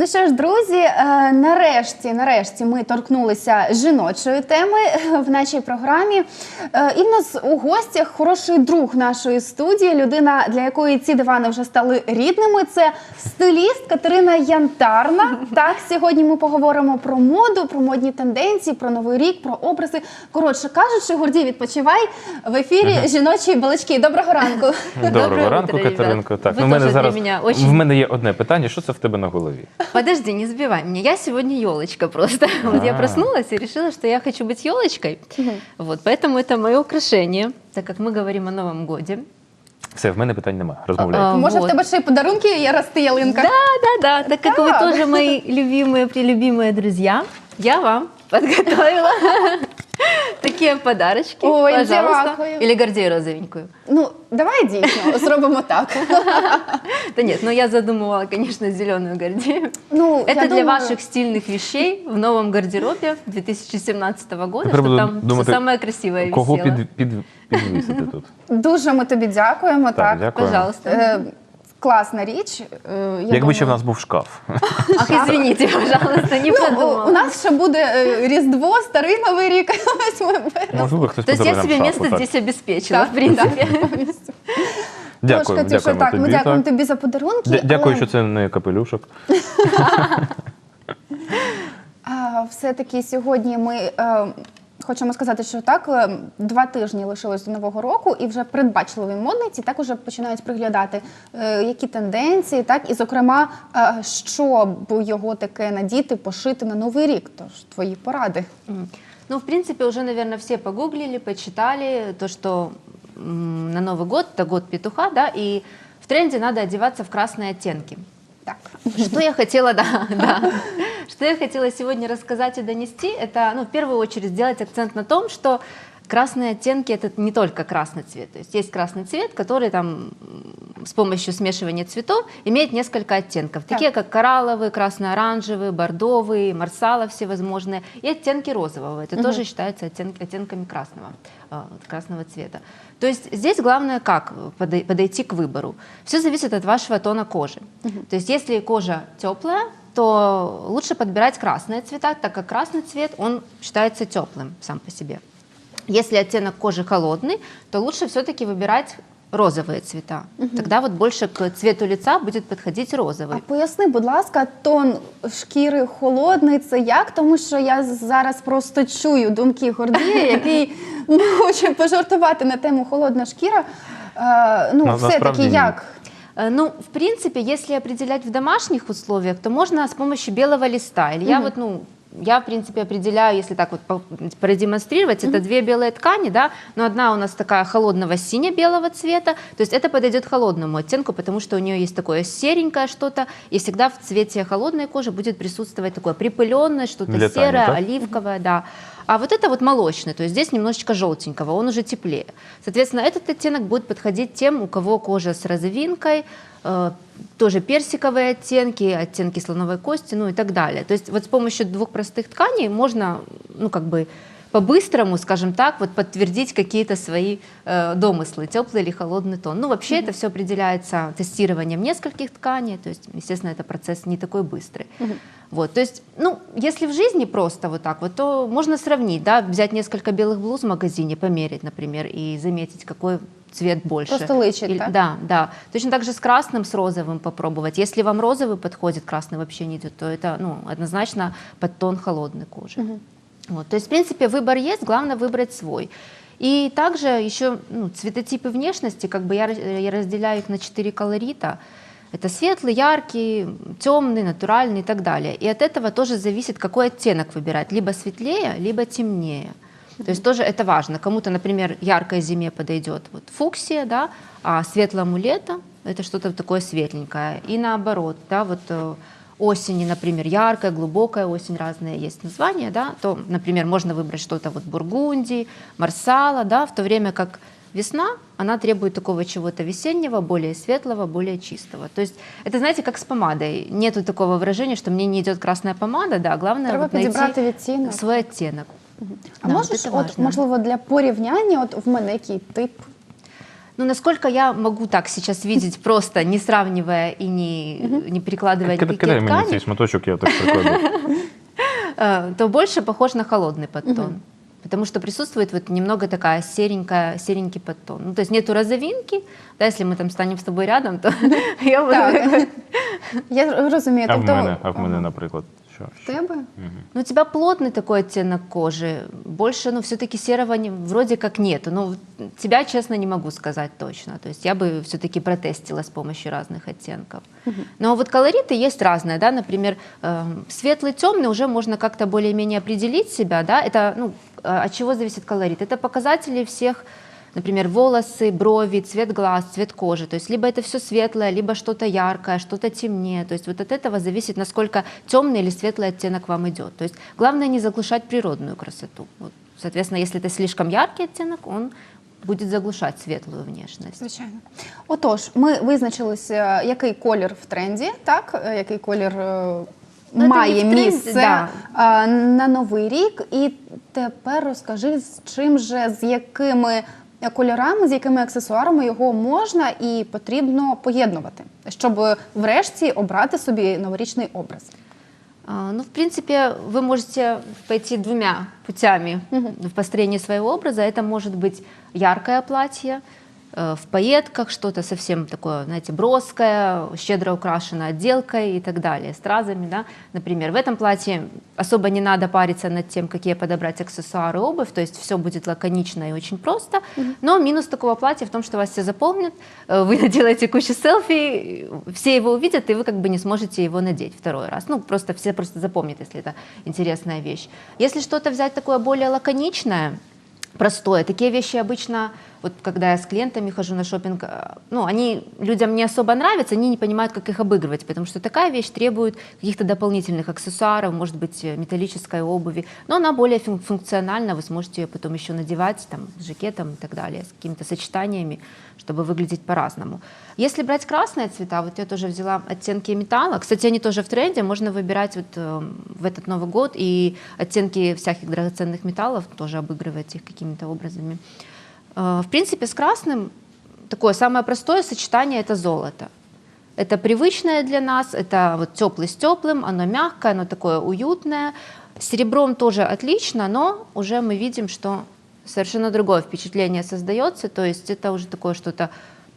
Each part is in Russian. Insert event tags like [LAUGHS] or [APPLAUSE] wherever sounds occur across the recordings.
Ну що ж, друзі, е, нарешті, нарешті ми торкнулися жіночої теми в нашій програмі. Е, І в нас у гостях хороший друг нашої студії, людина, для якої ці дивани вже стали рідними. Це стиліст Катерина Янтарна. [LAUGHS] Так, сьогодні ми поговоримо про моду, про модні тенденції, про новий рік, про образи. Коротше кажучи, Гордій, відпочивай в ефірі жіночі балачки. Доброго ранку. Доброго Доброе ранку, Катеринко. Так, ну, в мене зараз мене очень- в мене є одне питання: що це в тебе на голові? Подожди, не сбивай меня. Я сегодня елочка просто. [LAUGHS] Вот я А. проснулась и решила, что я хочу быть елочкой. Вот, поэтому это мое украшение, так как мы говорим о Новом годе. Все, в мене питань немає. Розмовляй. А, Може, в вот. тебе ще й подарунки є рости ялинка? Да, да, да. Так как вы Так. тоже мои любимые, прелюбимые друзья, я вам [LAUGHS] подготовила такие подарочки. Ой, Пожалуйста. дякую. Или Гордею розовенькую. Ну, давай дійсно зробимо так. Да нет, но я задумывала, конечно, зеленую Гордею. Ну, я Это для думаю- ваших стильных вещей в новом гардеробе 2017 года, Тепер что буду там думати, все самое красивое Кого висело. під, під, підвісити тут? Дуже ми тобі дякуємо. Так, Так, дякую. Пожалуйста. Е, Класна річ. Е, я Якби думаю- ще в нас був шкаф. Ах, извините, пожалуйста, не Ну, у, подумала. у нас ще буде е, Різдво, старий новий рік. [LAUGHS] Ось ми беремо. Можливо, хтось То есть я подарує нам себе шафу. место так. здесь обеспечила, в принципе. Дякую, Тож, Катюша, дякуємо так, тобі. ми дякуємо так. тобі за подарунки. Дя- Дякую, але, що це не капелюшок. [LAUGHS] а, все-таки сьогодні ми е, хочемо сказати, що так, е, два тижні лишилось до Нового року, і вже передбачливі модниці так уже починають приглядати, е, які тенденції, так, і, зокрема, е, що б його таке надіти, пошити на Новий рік. Тож твої поради. М. Ну, в принципе, уже, наверное, все погуглили, почитали то, что м, на Новый год, это год петуха, да, и в тренде надо одеваться в красные оттенки. Так. Что я хотела, да, да. [LAUGHS] Что я хотела сегодня рассказать и донести, это, ну, в первую очередь, сделать акцент на том, что красные оттенки это не только красный цвет. То есть есть красный цвет, который там с помощью смешивания цветов имеет несколько оттенков, Так. такие как коралловый, красно-оранжевый, бордовый, марсала всевозможные, и оттенки розового. Это тоже считается оттен- оттенками красного, вот красного цвета. То есть здесь главное как подой- подойти к выбору. Все зависит от вашего тона кожи. То есть если кожа теплая, то лучше подбирать красные цвета, так как красный цвет, он считается теплым сам по себе. Если оттенок кожи холодный, то лучше все-таки выбирать розовые цвета. Тогда вот больше к цвету лица будет подходить А розовый. поясни, будь ласка, тон шкіри холодний це як? Тому що я зараз просто чую думки Гордія, який ну, [LAUGHS] хоче пожартувати на тему холодна шкіра. Е, ну, На- все-таки насправді ні. як? Э, Ну, в принципе, если определять в домашних условиях, то можно с помощью белого листа. Или я вот, ну, я, в принципе, определяю, если так вот продемонстрировать, это две белые ткани, да, но одна у нас такая холодного сине-белого цвета, то есть это подойдет холодному оттенку, потому что у нее есть такое серенькое что-то, и всегда в цвете холодной кожи будет присутствовать такое припыленное, что-то Тани, серое, так? оливковое, да. А вот это вот молочный, то есть здесь немножечко желтенького, он уже теплее. Соответственно, этот оттенок будет подходить тем, у кого кожа с розовинкой, э, тоже персиковые оттенки, оттенки слоновой кости, ну и так далее. То есть вот с помощью двух простых тканей можно, ну как бы по-быстрому, скажем так, вот подтвердить какие-то свои э, домыслы, теплый или холодный тон. Ну вообще это все определяется тестированием нескольких тканей, то есть, естественно, это процесс не такой быстрый. Вот, то есть, ну, если в жизни просто вот так вот, то можно сравнить, да, взять несколько белых блуз в магазине, померить, например, и заметить, какой цвет больше. Просто лычит, Или- да? Да, да. Точно так же с красным, с розовым попробовать. Если вам розовый подходит, красный вообще не идет, то это, ну, однозначно под тон холодной кожи. Вот, то есть, в принципе, выбор есть, главное выбрать свой. И также еще ну, цветотипы внешности, как бы я, раз- я разделяю их на четыре колорита. Это светлый, яркий, темный, натуральный и так далее. И от этого тоже зависит, какой оттенок выбирать. Либо светлее, либо темнее. То есть тоже это важно. Кому-то, например, яркой зиме подойдет вот фуксия, да, а светлому лето это что-то такое светленькое. И наоборот, да, вот э, осени, например, яркая, глубокая осень, разные есть названия, да, то, например, можно выбрать что-то вот бургундии, марсала, да, в то время как весна, она требует такого чего-то весеннего, более светлого, более чистого. То есть это, знаете, как с помадой. Нету такого выражения, что мне не идет красная помада, да, главное Треба вот найти підібрати відтінок. свой оттенок. А Да, можеш, вот это от, важно. можливо, для порівняння, от в мене який тип? ну, насколько я могу так сейчас видеть, [LAUGHS] просто не сравнивая и не, не перекладывая Кидай, никакие кидай ткани, цей шматочок, я [LAUGHS] так э, то больше похож на холодный подтон. Потому что присутствует вот немного такая серенькая, серенький подтон. Ну, то есть нету розовинки, да, если мы там станем с тобой рядом, то [LAUGHS] я буду... Я розумію. А в мене, наприклад? В тебе? Ну, у тебя плотный такой оттенок кожи, больше, ну, все-таки серого не- вроде как нету. Ну, тебя, честно, не могу сказать точно. То есть я бы все-таки протестила с помощью разных оттенков. Но вот колориты есть разные, да, например, эм, светлый, темный уже можно как-то более-менее определить себя, да, это, ну, э, от чего зависит колорит? Это показатели всех Например, волосы, брови, цвет глаз, цвет кожи. То есть либо это все светлое, либо что-то яркое, что-то темнее. То есть вот от этого зависит, насколько темный или светлый оттенок вам идет. То есть главное не заглушать природную красоту. Вот, соответственно, если это слишком яркий оттенок, он будет заглушать светлую внешность. Звичайно. Отож, ми визначилися, який колір в тренді, так? Е, Який колір е, Ну, це має не в тренді, місце да. а, на новий рік. І тепер розкажи, з чим же, з якими кольорами, з якими аксесуарами його можна і потрібно поєднувати, щоб врешті обрати собі новорічний образ. А, Ну, в принципе, вы можете пойти двумя путями в построении своего образа. Это может быть яркое платье, э, в пайетках, что-то совсем такое, знаете, броское, щедро украшено отделкой и так далее, стразами, да. Например, в этом платье особо не надо париться над тем, какие подобрать аксессуары, обувь, то есть все будет лаконично и очень просто. Но минус такого платья в том, что вас все запомнят, э, вы [LAUGHS] наделаете кучу селфи, все его увидят, и вы как бы не сможете его надеть второй раз. Ну, просто все просто запомнят, если это интересная вещь. Если что-то взять такое более лаконичное, простое. Такие вещи обычно, вот когда я с клиентами хожу на шопинг, э, ну, они людям не особо нравятся, они не понимают, как их обыгрывать, потому что такая вещь требует каких-то дополнительных аксессуаров, может быть, э, металлической обуви, но она более фун- функциональна, вы сможете ее потом еще надевать там, с жакетом и так далее, с какими-то сочетаниями, чтобы выглядеть по-разному. Если брать красные цвета, вот я тоже взяла оттенки металла, кстати, они тоже в тренде, можно выбирать вот э, в этот Новый год и оттенки всяких драгоценных металлов, тоже обыгрывать их какими-то образами. Э, В принципе, с красным такое самое простое сочетание – это золото. Это привычное для нас, это вот теплый с теплым, оно мягкое, оно такое уютное. Серебром тоже отлично, но уже мы видим, что совершенно другое впечатление создается, то есть это уже такое что-то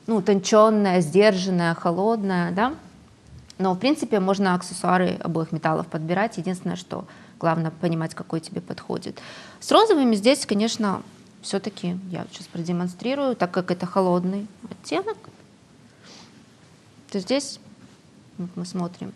ну, утонченное, сдержанное, холодное, да. Но, в принципе, можно аксессуары обоих металлов подбирать. Единственное, что главное понимать, какой тебе подходит. С розовыми здесь, конечно, все-таки я сейчас продемонстрирую, так как это холодный оттенок, то здесь вот мы смотрим.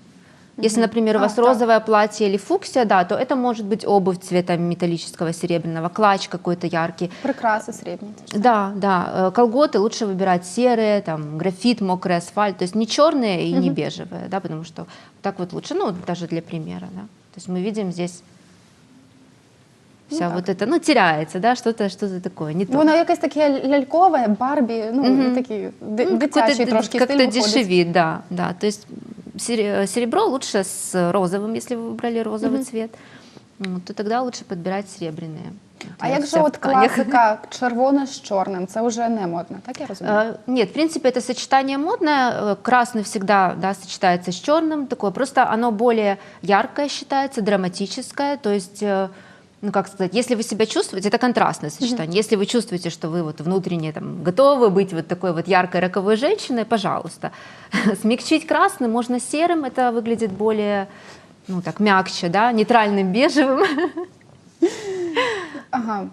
Если, например, у А, вас так. розовое платье или фуксия, да, то это может быть обувь цвета металлического серебряного, клатч какой-то яркий. Прикраси срібні. Да, да. э, Колготы лучше выбирать серые, там, графит, мокрый асфальт. То есть не черные и не бежевые, да, потому что так вот лучше, ну, даже для примера, да. То есть мы видим здесь вся так. вот это, ну, теряется, да, что-то что такое, не то. Воно якесь таке лялькове, Барбі, ну Мгм. такі ди- Ну, дитячий какой-то трошки Как-то стиль виходить. дешевит, да, да. То есть сере- серебро лучше с розовым, если вы выбрали розовый цвет, м, то тогда лучше подбирать серебряные. Вот А я як вся же в от тканях. [LAUGHS] класика червоне з чорним? Це вже не модно, так я розумію? Э, Нет, в принципе, это сочетание модное. Э, Красный всегда да, сочетается с черным. Такое. Просто оно более яркое считается, драматическое. То есть, э, ну как сказать, если вы себя чувствуете, это контрастное сочетание. Если вы чувствуете, что вы вот внутренне там, готовы быть вот такой вот яркой роковой женщиной, пожалуйста. [LAUGHS] Смягчить красным можно серым, это выглядит более ну так, мягче, да, нейтральным бежевым. Ага.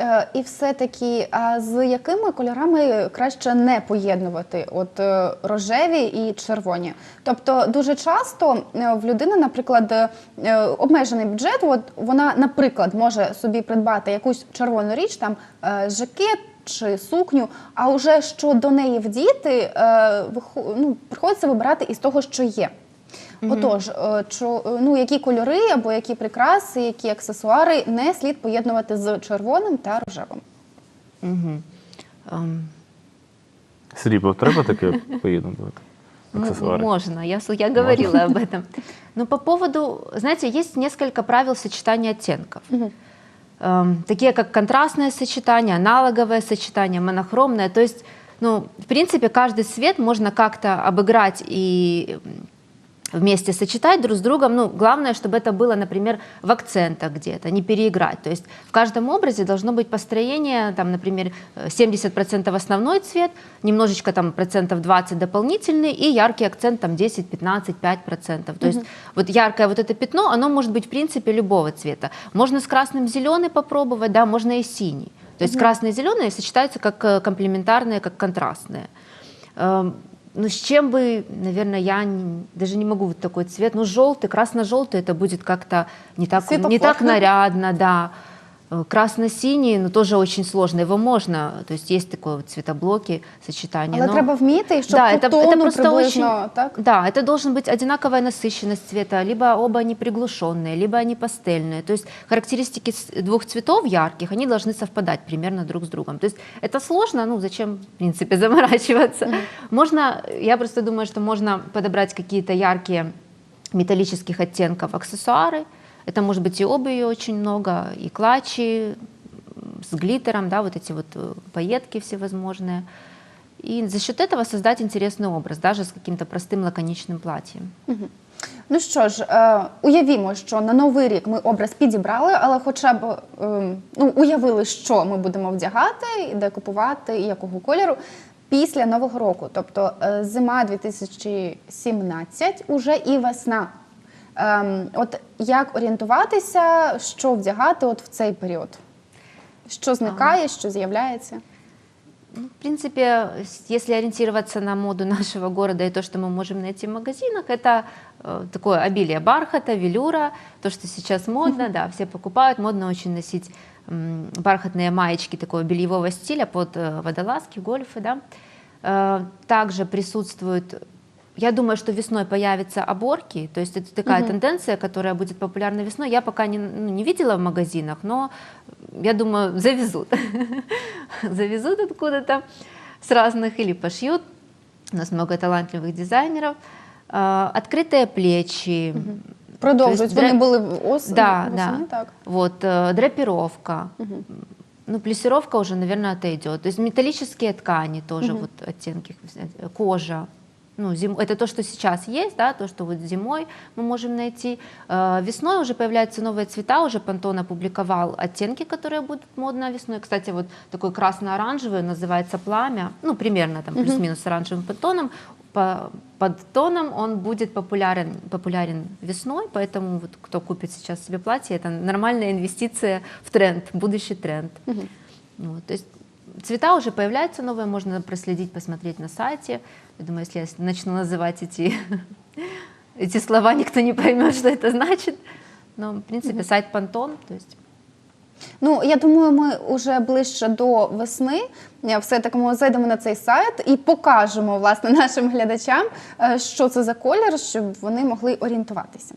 Е, і все-таки, а з якими кольорами краще не поєднувати? От е, рожеві і червоні. Тобто, дуже часто е, в людини, наприклад, обмежений бюджет, от вона, наприклад, може собі придбати якусь червону річ, там жакет. Чи сукню, а вже що до неї вдіти, ну, приходиться вибирати із того, що є. Отож, е, чо- е, ну, які кольори або які прикраси, які аксесуари не слід поєднувати з червоним та рожевим. Мгм. Эм, Срібло треба таке поєднувати? М- Аксесуари. Можно, я, с- я говорила об этом. Но по поводу, знаете, есть несколько правил сочетания оттенков. Эм, такие как контрастное сочетание, аналоговое сочетание, монохромное. То есть Ну, в принципе, каждый цвет можно как-то обыграть и м, вместе сочетать друг с другом. Ну, главное, чтобы это было, например, в акцентах где-то, не переиграть. То есть в каждом образе должно быть построение, там, например, э, 70% основной цвет, немножечко там процентов 20 дополнительный и яркий акцент там 10, 15, 5 процентов. То есть вот яркое вот это пятно, оно может быть в принципе любого цвета. Можно с красным зеленый попробовать, да, можно и синий. То есть красные и зеленые сочетаются как э, комплементарные, как контрастные. Ну, с чем бы, наверное, я не- даже не могу вот такой цвет. Ну, желтый, красно-желтый, это будет как-то не так, Светофор. не так нарядно, да. Э, Красно-синий, ну, тоже очень сложно. Его можно, то есть есть такое вот цветоблоки, сочетание. Але но- треба вміти, щоб да, по это, тону это просто приблизно, очень, так? да, это должен быть одинаковая насыщенность цвета, либо оба они приглушенные, либо они пастельные. То есть характеристики двух цветов ярких, они должны совпадать примерно друг с другом. То есть это сложно, ну зачем, в принципе, [LAUGHS] заморачиваться. Можно, я просто думаю, что можно подобрать какие-то яркие металлических оттенков аксессуары. Это может быть и обуви очень много, и клатчи, с глиттером, да, вот эти вот э, пайетки всевозможные. И за счет этого создать интересный образ, даже с каким-то простым лаконичным платьем. Ну що ж, е, уявімо, що на новий рік ми образ підібрали, але хоча б е, ну, уявили, що ми будемо вдягати, і де купувати, і якого кольору після нового року. Тобто е, зима 2017, уже і весна. Ем, от як орієнтуватися, що вдягати от в цей період? Що зникає, що з'являється? Ну, в принципе, с- если ориентироваться на моду [LAUGHS] нашего города и то, что мы можем найти в магазинах, это э, такое обилие бархата, велюра, то, что сейчас модно, да, все покупают, модно очень носить м, бархатные маечки такого бельевого стиля под э, водолазки, гольфы, да. Э, Также присутствует я думаю, что весной появятся оборки, то есть это такая тенденция, которая будет популярна весной. Я пока не, ну, не видела в магазинах, но я думаю, [LAUGHS] завезут. [LAUGHS] завезут откуда-то с разных или пошьют. У нас много талантливых дизайнеров. А, Открытые плечи. Продовжують. То есть Вони дре- були в ос... Да, да. так. Вот, э, драпировка. Ну, плессировка уже, наверное, отойдет. То есть металлические ткани тоже, вот оттенки, кожа. Ну, зим... Это то, что сейчас есть, да, то, что вот зимой мы можем найти. Э, Весной уже появляются новые цвета, уже Пантон опубликовал оттенки, которые будут модно весной. Кстати, вот такой красно-оранжевый называется пламя, ну, примерно там плюс-минус оранжевым подтоном. По, под тоном он будет популярен, популярен весной, поэтому вот кто купит сейчас себе платье, это нормальная инвестиция в тренд, будущий тренд. Вот, то есть цвета уже появляются новые, можно проследить, посмотреть на сайте. Я думаю, если я с- начну называть эти, [LAUGHS] эти слова, никто не поймет, что это значит. Но, в принципе, сайт Пантон, то есть Ну, я думаю, ми вже ближче до весни е, все-таки ми зайдемо на цей сайт і покажемо власне нашим [LAUGHS] глядачам, е, що це за колір, щоб вони могли орієнтуватися.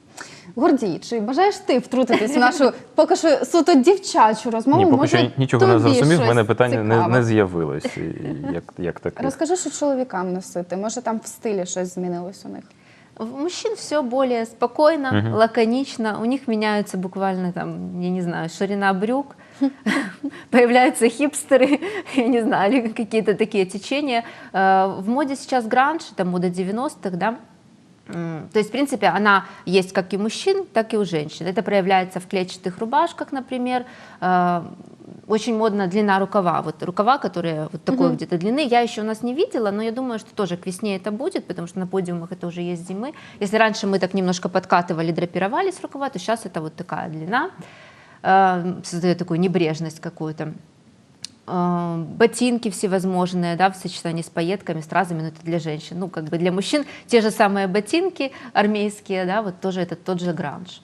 Гордій, чи бажаєш ти втрутитись у нашу поки що суто дівчачу розмову? Ні, поки Може, що нічого не тобі зрозумів, в щось мене питання не, цікаве? не з'явилось. і- і Як, як таке. Розкажи, що чоловікам носити. Може, там в стилі щось змінилось у них. У мужчин все более спокойно, лаконично. У них меняются буквально там, я не знаю, ширина брюк, [LAUGHS] появляются хипстеры, [LAUGHS] я не знаю, или какие-то такие течения. Э, В моде сейчас гранж, это мода 90-х, да. То есть, в принципе, она есть как и у мужчин, так и у женщин. Это проявляется в клетчатых рубашках, например. Э, Очень модна длина рукава. Вот рукава, которые вот такой где-то длины, я еще у нас не видела, но я думаю, что тоже к весне это будет, потому что на подиумах это уже есть зимы. Если раньше мы так немножко подкатывали, драпировались рукава, то сейчас это вот такая длина, э, создает такую небрежность какую-то. Э, Ботинки всевозможные, да, в сочетании с пайетками, стразами, но это для женщин. Ну, как бы для мужчин те же самые ботинки армейские, да, вот тоже это тот же гранж.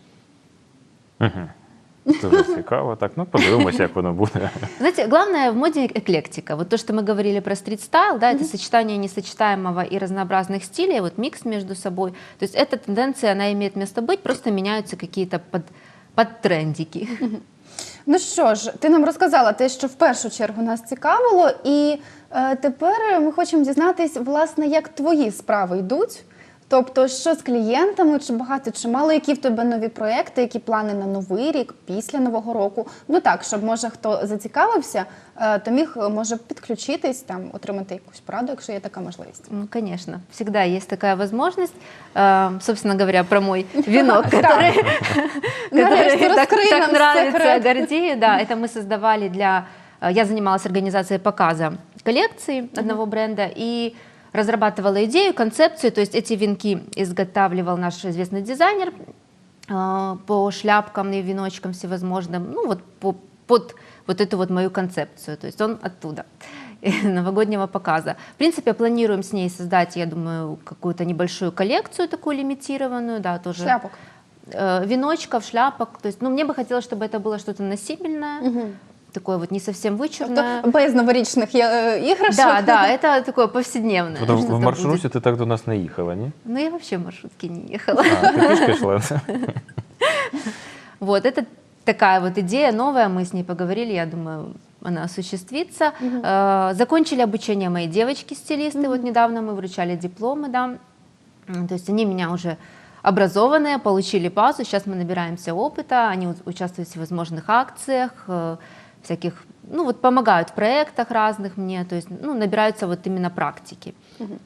Дуже цікаво. Так, ну подивимося, як воно буде. Знаете, главное в моде эклектика. Вот то, что мы говорили про стрит-стайл, да, это сочетание несочетаемого и разнообразных стилей, вот микс между собой. То есть эта тенденция, она имеет место быть, просто меняются какие-то под, подтрендики. Ну що ж, ти нам розказала те, що в першу чергу нас цікавило, і е, тепер ми хочемо дізнатись, власне, як твої справи йдуть. Тобто, що з клієнтами, чи багато, чи мало, які в тебе нові проекти, які плани на новий рік, після нового року? Ну так, щоб може хто зацікавився, е, то міг е, може підключитись, там отримати якусь пораду, якщо є така можливість. Ну, конечно, всегда есть такая возможность. Э, Собственно говоря, про мой венок, который, [LAUGHS] Нарешті, который так, розкрий [LAUGHS] так нам нравится секрет. Гордею. Да, это [LAUGHS] мы создавали для... э, Я занималась организацией показа коллекции одного бренда и разрабатывала идею, концепцию. То есть эти венки изготавливал наш известный дизайнер э, по шляпкам и веночкам всевозможным. Ну вот по- под вот эту вот мою концепцию. То есть он оттуда [LAUGHS] новогоднего показа. В принципе, планируем с ней создать, я думаю, какую-то небольшую коллекцию такую лимитированную, да, тоже. Шляпок. Э, веночков, шляпок. То есть, ну, мне бы хотелось, чтобы это было что-то носибельное, такое вот не совсем вычурное. Тобто без новорічних е, іграшок. Да, да, это такое повседневное. Тобто в- что-то в маршруті будет. ти так до нас не їхала, ні? Ну, я вообще в маршрутке не ехала. А, ти пішки йшла. [LAUGHS] Вот, это такая вот идея новая, мы с ней поговорили, я думаю, она осуществится. Э, Закончили обучение мои девочки-стилисты, вот недавно мы вручали дипломы, да, М, то есть они меня уже образованные, получили базу, сейчас мы набираемся опыта, они у- участвуют в всевозможных акциях, э, всяких, ну вот помогают в проектах разных мне, то есть, ну, набираются вот именно практики.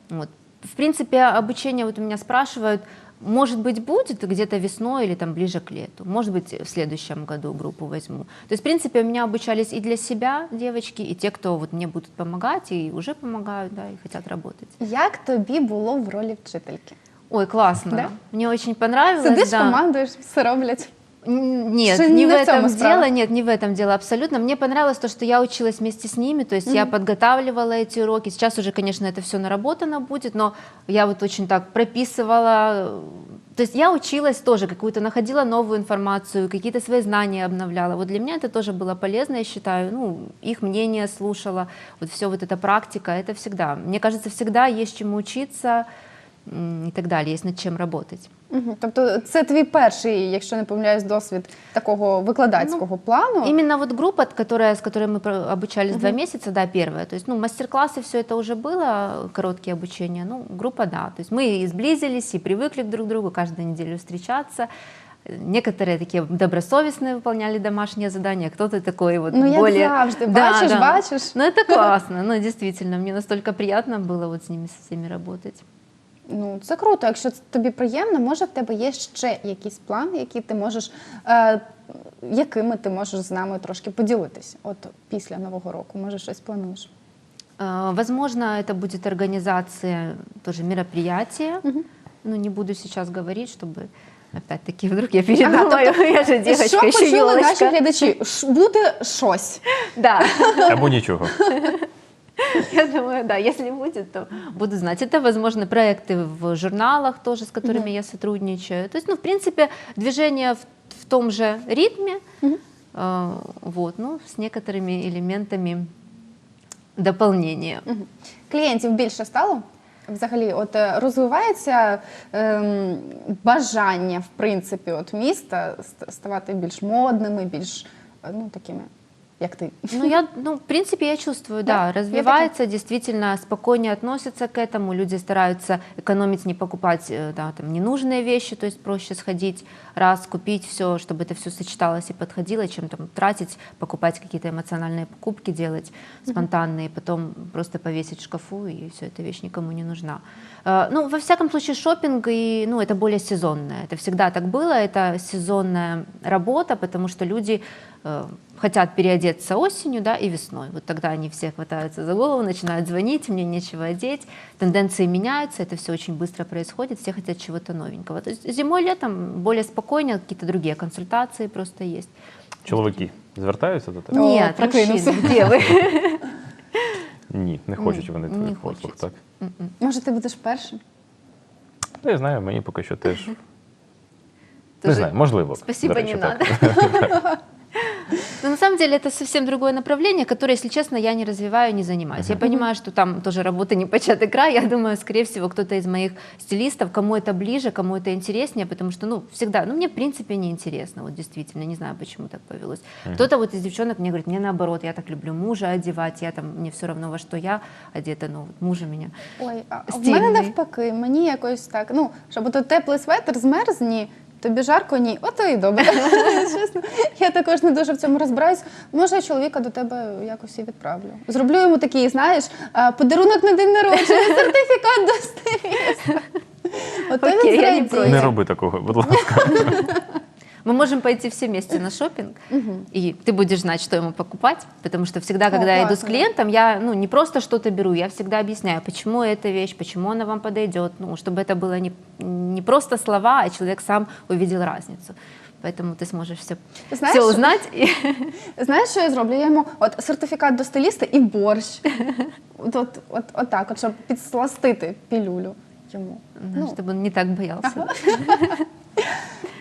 Вот. В принципе, обучение вот у меня спрашивают, может быть, будет где-то весной или там ближе к лету. Может быть, в следующем году группу возьму. То есть, в принципе, у меня обучались и для себя девочки, и те, кто вот мне будут помогать, и уже помогают, да, и хотят работать. Як тобі було в ролі вчительки? Ой, классно. Да? Мне очень понравилось. Сидиш, да. командуєш, все роблять. Нет, Что не в этом дело, нет, не в этом дело абсолютно. Мне понравилось то, что я училась вместе с ними, то есть я подготавливала эти уроки. Сейчас уже, конечно, это все наработано будет, но я вот очень так прописывала. э, То есть я училась тоже, какую-то находила новую информацию, какие-то свои знания обновляла. Вот для меня это тоже было полезно, я считаю. Ну, их мнение слушала, вот все вот эта практика, это всегда. Мне кажется, всегда есть чему учиться и так далее, есть над чем работать. Мгм. Тобто це твій перший, якщо не помиляюсь, досвід такого викладацького плану. Именно вот группа, которая, с которой мы обучались два месяца, да, первая. То есть, ну, мастер-классы, все это уже было, короткие обучения. Ну, группа, да. То есть мы и сблизились, и привыкли друг к другу, каждую неделю встречаться. Некоторые такие добросовестные выполняли домашние задания, кто-то такой вот Ну, более... завжди, бачиш, бачиш. Ну, это [LAUGHS] классно, ну, действительно, мне настолько приятно было вот с ними со всеми работать. Ну, це круто. Якщо це тобі приємно, може в тебе є ще якийсь план, який ти можеш, е, якими ти можеш з нами трошки поділитися? От після нового року, може, щось плануєш? Э, Возможно, это будет организация тоже мероприятия. Ну, не буду сейчас говорить, чтобы опять-таки вдруг я передумаю. [LAUGHS] я же девочка, що еще почули наші елочка. глядачі? Ш- буде щось. Да, Або нічого. [LAUGHS] [LAUGHS] я думаю, да, если будет, то буду знать. Это, возможно, проекты в журналах тоже, с которыми я сотрудничаю. То есть, ну, в принципе, движение в, в том же ритме, э, вот, ну, с некоторыми элементами дополнения. Мгм. Клієнтів більше стало? Взагалі, от е, розвивається ем, бажання, в принципі, от міста ст- ставати більш модними, більш е, ну, такими, як ти. Ну, я, ну, в принципе, я чувствую, Да, да, развивается, действительно спокойнее относятся к этому, люди стараются экономить, не покупать э, да, там, ненужные вещи, то есть проще сходить раз, купить все, чтобы это все сочеталось и подходило, чем там тратить, покупать какие-то эмоциональные покупки, делать спонтанные, потом просто повесить в шкафу, и все, эта вещь никому не нужна. Э, Ну, во всяком случае, шопинг, и, ну, это более сезонное. Это всегда так было, это сезонная работа, потому что люди хотят переодеться осенью да, и весной. Вот тогда они все хватаются за голову, начинают звонить, мне нечего одеть, тенденции меняются, это все очень быстро происходит, все хотят чего-то новенького. То есть зимой, летом более спокойнее, какие-то другие консультации просто есть. Чоловіки звертаються до тебе? О, Нет, прокинулся. мужчины, где вы? Ні, не хочуть вони не твоїх послуг, хочуть. так? М-м. Може, ти будеш першим? Та я знаю, мені поки що теж. Не Тоже знаю, можливо. Спасибо, до речі, не так. надо. [LAUGHS] Но на самом деле это совсем другое направление, которое, если честно, я не развиваю, не занимаюсь. Я понимаю, что там тоже работа не початый край. Я думаю, скорее всего, кто-то из моих стилистов, кому это ближе, кому это интереснее, потому что, ну, всегда, ну, мне в принципе не интересно, вот действительно, не знаю, почему так повелось. Кто-то вот из девчонок мне говорит, мне наоборот, я так люблю мужа одевать, я там, мне все равно во что я одета, но вот мужа меня. Ой, а в мене навпаки, мені якось так. Ну, щоб ото теплий светр змерз, ні. Тобі жарко, ні, ото і добре. [LAUGHS] Чесно, я також не дуже в цьому розбираюсь. Може, я чоловіка до тебе якось і відправлю. Зроблю йому такий, знаєш, подарунок на день народження, [LAUGHS] сертифікат до стиліста. Ото Окей, він зрадіє. Не роби такого, будь ласка. [LAUGHS] Мы можем пойти все вместе на шопинг, и ты будешь знать, что ему покупать, потому что всегда, когда я иду с классно, да. клиентом, я ну, не просто что-то беру, я всегда объясняю, почему эта вещь, почему она вам подойдет, ну, чтобы это было не, не просто слова, а человек сам увидел разницу. Поэтому ты сможешь все, Знаешь, все узнать. И... [LAUGHS] Знаєш, що я зроблю? Я йому от сертифікат до стиліста і борщ. От, от, от, от так, от, щоб підсластити пілюлю йому. Ну, чтобы он не так боялся. [LAUGHS]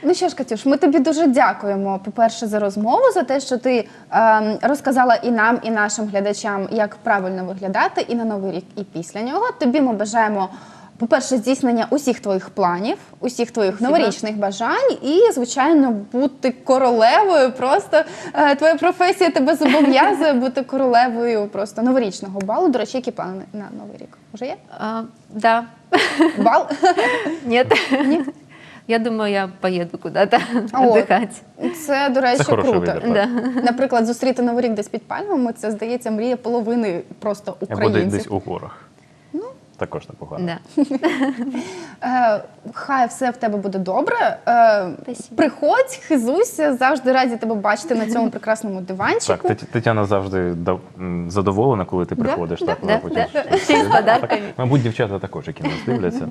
Ну що ж, Катюш, ми тобі дуже дякуємо, по-перше, за розмову, за те, що ти ем, розказала і нам, і нашим глядачам, як правильно виглядати і на новий рік, і після нього. Тобі ми бажаємо. По-перше, здійснення усіх твоїх планів, усіх твоїх Спасибо. новорічних бажань, і, звичайно, бути королевою. Просто е, твоя професія тебе зобов'язує бути королевою просто новорічного балу. До речі, які плани на новий рік? Уже є? А, да, Бал? [LAUGHS] нет. Я думаю, я поїду куди-то віддихати. Це, до речі, Це круто. вибір, Да. Наприклад, зустріти новий рік десь під пальмами, це здається мрія половини просто українців. десь у горах. Також непогано. Да. [LAUGHS] Е, хай все в тебе буде добре. Е, Спасибо. приходь, хизуйся, завжди раді тебе бачити на цьому прекрасному [LAUGHS] Так, диванчику. Тет- Тетяна завжди дав- м, задоволена, коли ти приходиш. да, так, да, вона потім да. щось- Ще й з подарками. [LAUGHS] Мабуть, дівчата також, які нас дивляться.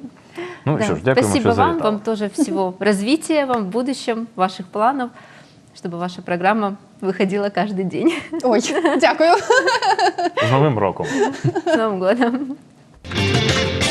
Ну Да. що ж, дякуємо, Спасибо що вам, завітали. вам тоже всего развития вам в будущем, ваших планов, чтобы ваша программа выходила каждый день. Ой, дякую. З Новим роком! С Новым годом! Thank you.